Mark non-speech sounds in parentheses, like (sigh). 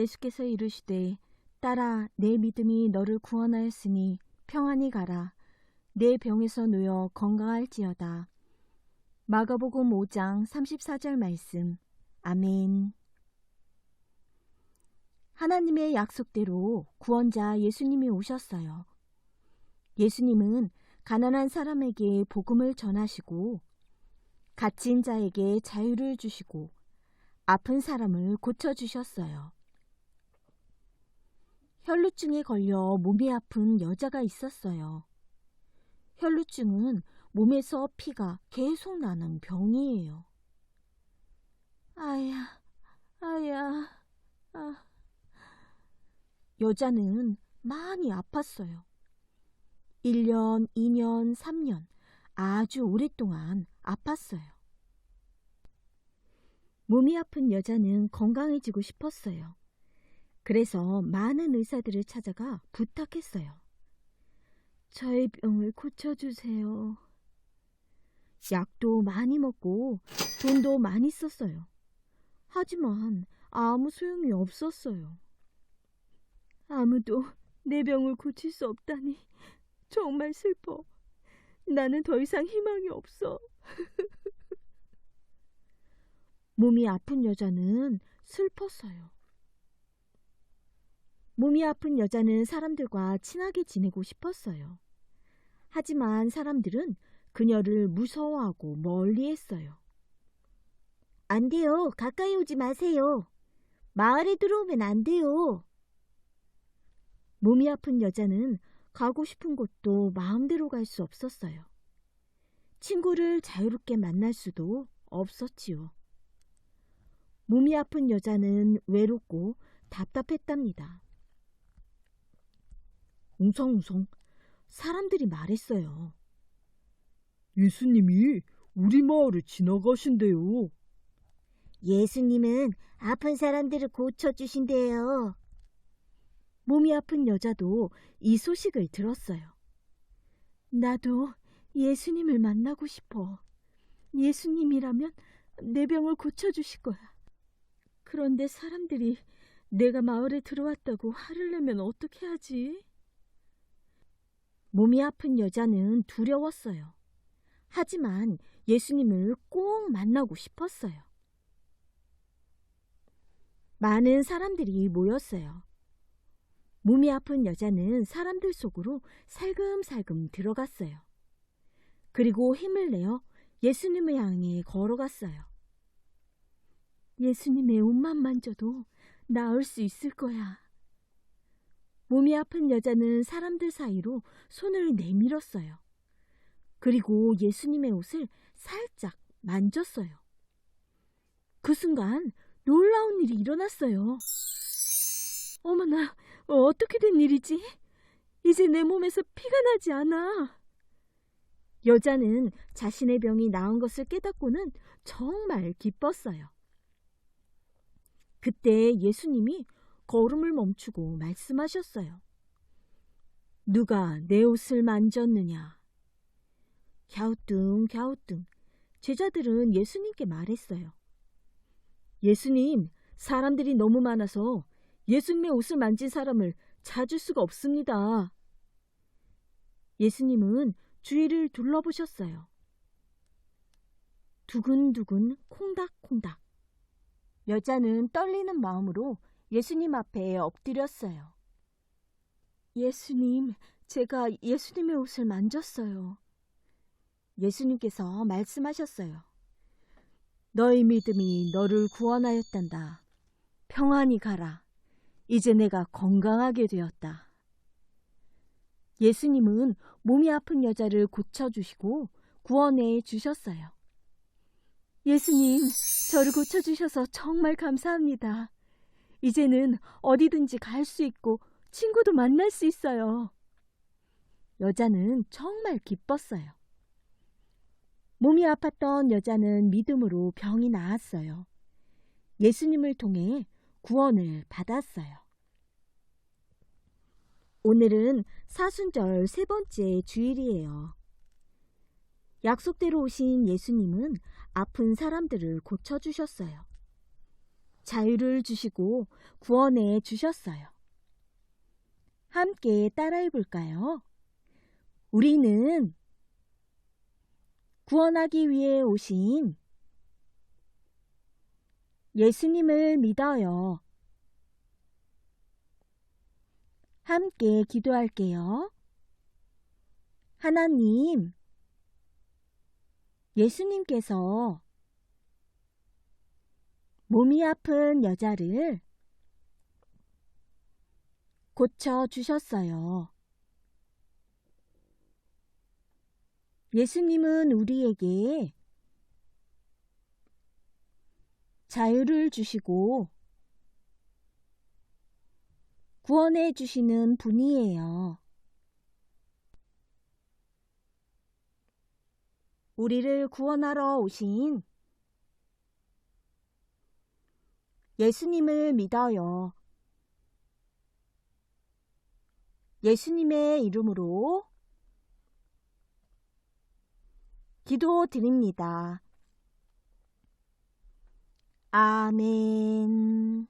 예수께서 이르시되 딸아 내 믿음이 너를 구원하였으니 평안히 가라 내 병에서 놓여 건강할지어다. 마가복음 5장 34절 말씀. 아멘. 하나님의 약속대로 구원자 예수님이 오셨어요. 예수님은 가난한 사람에게 복음을 전하시고 갇힌 자에게 자유를 주시고 아픈 사람을 고쳐 주셨어요. 혈루증에 걸려 몸이 아픈 여자가 있었어요. 혈루증은 몸에서 피가 계속 나는 병이에요. 아야, 아야, 아. 여자는 많이 아팠어요. 1년, 2년, 3년 아주 오랫동안 아팠어요. 몸이 아픈 여자는 건강해지고 싶었어요. 그래서 많은 의사들을 찾아가 부탁했어요. 저의 병을 고쳐주세요. 약도 많이 먹고 돈도 많이 썼어요. 하지만 아무 소용이 없었어요. 아무도 내 병을 고칠 수 없다니 정말 슬퍼. 나는 더 이상 희망이 없어. (laughs) 몸이 아픈 여자는 슬펐어요. 몸이 아픈 여자는 사람들과 친하게 지내고 싶었어요. 하지만 사람들은 그녀를 무서워하고 멀리 했어요. 안 돼요. 가까이 오지 마세요. 마을에 들어오면 안 돼요. 몸이 아픈 여자는 가고 싶은 곳도 마음대로 갈 수 없었어요. 친구를 자유롭게 만날 수도 없었지요. 몸이 아픈 여자는 외롭고 답답했답니다. 웅성웅성 사람들이 말했어요. 예수님이 우리 마을을 지나가신대요. 예수님은 아픈 사람들을 고쳐주신대요. 몸이 아픈 여자도 이 소식을 들었어요. 나도 예수님을 만나고 싶어. 예수님이라면 내 병을 고쳐주실 거야. 그런데 사람들이 내가 마을에 들어왔다고 화를 내면 어떻게 하지? 몸이 아픈 여자는 두려웠어요. 하지만 예수님을 꼭 만나고 싶었어요. 많은 사람들이 모였어요. 몸이 아픈 여자는 사람들 속으로 살금살금 들어갔어요. 그리고 힘을 내어 예수님을 향해 걸어갔어요. 예수님의 옷만 만져도 나을 수 있을 거야. 몸이 아픈 여자는 사람들 사이로 손을 내밀었어요. 그리고 예수님의 옷을 살짝 만졌어요. 그 순간 놀라운 일이 일어났어요. 어머나, 어떻게 된 일이지? 이제 내 몸에서 피가 나지 않아. 여자는 자신의 병이 나은 것을 깨닫고는 정말 기뻤어요. 그때 예수님이 걸음을 멈추고 말씀하셨어요. 누가 내 옷을 만졌느냐? 갸우뚱, 갸우뚱. 제자들은 예수님께 말했어요. 예수님, 사람들이 너무 많아서 예수님의 옷을 만진 사람을 찾을 수가 없습니다. 예수님은 주위를 둘러보셨어요. 두근두근 콩닥콩닥. 여자는 떨리는 마음으로 예수님 앞에 엎드렸어요. 예수님, 제가 예수님의 옷을 만졌어요. 예수님께서 말씀하셨어요. 너의 믿음이 너를 구원하였단다. 평안히 가라. 이제 내가 건강하게 되었다. 예수님은 몸이 아픈 여자를 고쳐주시고 구원해 주셨어요. 예수님, 저를 고쳐주셔서 정말 감사합니다. 이제는 어디든지 갈 수 있고 친구도 만날 수 있어요. 여자는 정말 기뻤어요. 몸이 아팠던 여자는 믿음으로 병이 나았어요. 예수님을 통해 구원을 받았어요. 오늘은 사순절 세 번째 주일이에요. 약속대로 오신 예수님은 아픈 사람들을 고쳐주셨어요. 자유를 주시고 구원해 주셨어요. 함께 따라해 볼까요? 우리는 구원하기 위해 오신 예수님을 믿어요. 함께 기도할게요. 하나님, 예수님께서 몸이 아픈 여자를 고쳐 주셨어요. 예수님은 우리에게 자유를 주시고 구원해 주시는 분이에요. 우리를 구원하러 오신 예수님을 믿어요. 예수님의 이름으로 기도 드립니다. 아멘.